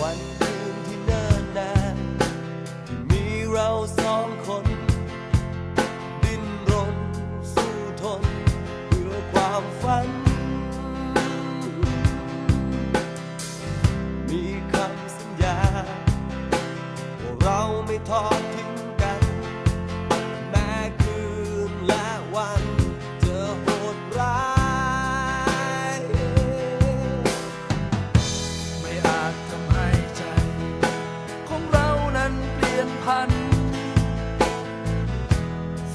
วันคืนที่เนิ่นนานที่มีเราสองคน ดิ้นรนสู้ทน เพื่อความฝัน มีคำสัญญา ว่าเราไม่ทอ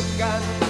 คื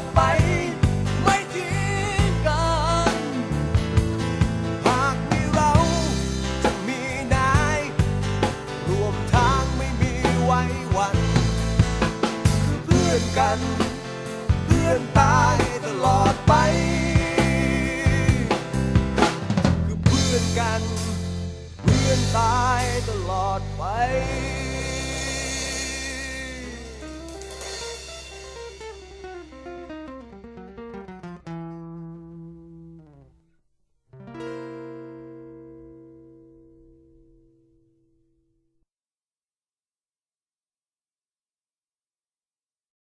ดไป ไม่ทิ้งกัน หากมีเราจะมีนาย รวมทางไม่มีไว้วัน คือเพื่อนกัน เพื่อนตายตลอดไป คือเพื่อนกัน เพื่อนตายตลอดไป